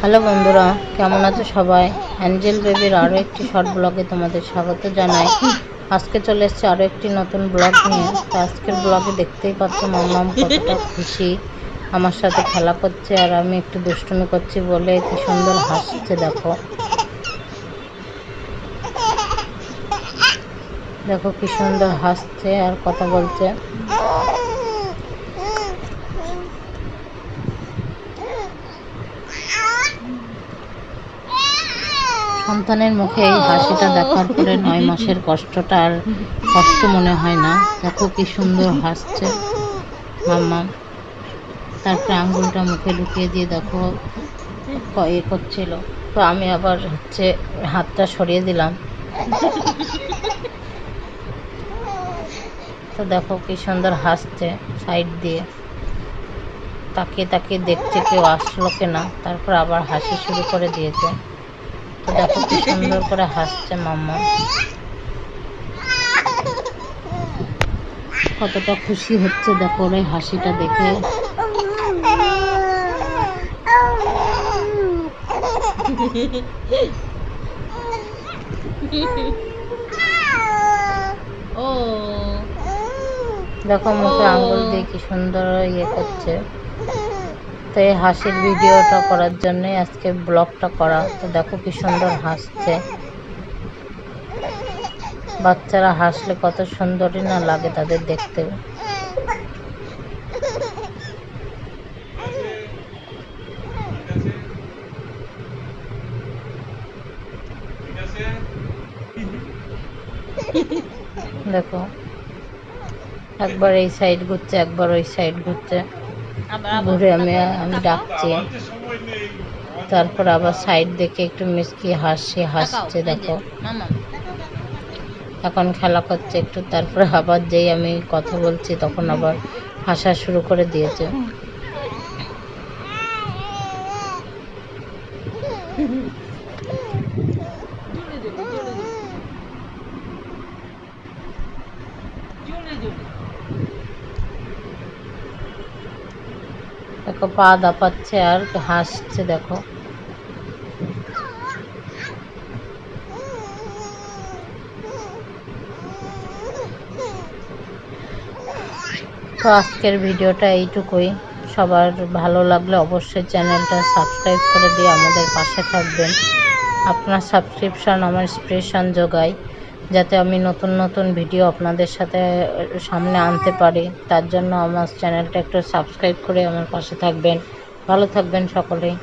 Hello বন্ধুরা, কেমন আছো সবাই? অ্যাঞ্জেল বেবির আরও একটি শর্ট ব্লগে তোমাদের স্বাগত জানাই। আজকে চলে এসেছে আরও একটি নতুন ব্লগ নিয়ে। তো আজকের ব্লগে দেখতেই পাচ্ছ মাম্মাম কতটা খুশি। আমার সাথে খেলা করছে আর আমি একটু দুষ্টুমি করছি বলে কি সুন্দর হাসছে, দেখো। দেখো কি সুন্দর হাসছে আর কথা বলছে। সন্তানের মুখে এই হাসিটা দেখার পরে নয় মাসের কষ্টটা আর কষ্ট মনে হয় না। দেখো কি সুন্দর হাসছে মাম্মা। তারপরে আঙ্গুলটা মুখে ঢুকিয়ে দিয়ে দেখো এ করছিল। তো আমি আবার হচ্ছে হাতটা সরিয়ে দিলাম। তো দেখো কি সুন্দর হাসছে সাইড দিয়ে। তাকিয়ে তাকিয়ে দেখছে কেউ আসলো কিনা। তারপর আবার হাসি শুরু করে দিয়েছে। দেখো কি সুন্দর করে হাসছে মাম্মা। কতটা খুশি হচ্ছে দেখো ওর এই হাসিটা দেখে। ও। দেখো মুখে আঙ্গুল দিয়ে কি সুন্দর ইয়ে করছে। তো এই হাসির ভিডিওটা করার জন্যই আজকে ব্লগটা করা। তো দেখো কি সুন্দর হাসছে। বাচ্চারা হাসলে কত সুন্দরই না লাগে তাদের দেখতে। দেখো, একবার এই সাইড ঘুরছে, একবার ওই সাইড ঘুরছে। ঘুরে আমি আমি ডাকছি। তারপর আবার সাইড দেখে একটু মিসকি হাসি হাসছে দেখো। এখন খেলা করছে একটু তারপরে আবার যেই আমি কথা বলছি তখন আবার হাসা শুরু করে দিয়েছে। দেখো, পা দাপাচ্ছে আর হাসছে, দেখো। তো আজকের ভিডিওটা এইটুকুই। সবার ভালো লাগলে অবশ্যই চ্যানেলটা সাবস্ক্রাইব করে দিয়ে আমাদের পাশে থাকবেন। আপনার সাবস্ক্রিপশন আমার ইন্সপিরেশন যোগায় যাতে আমি নতুন নতুন ভিডিও আপনাদের সাথে সামনে আনতে পারি। তার জন্য আমার চ্যানেলটা একটু সাবস্ক্রাইব করে আমার পাশে থাকবেন। ভালো থাকবেন সকলেই।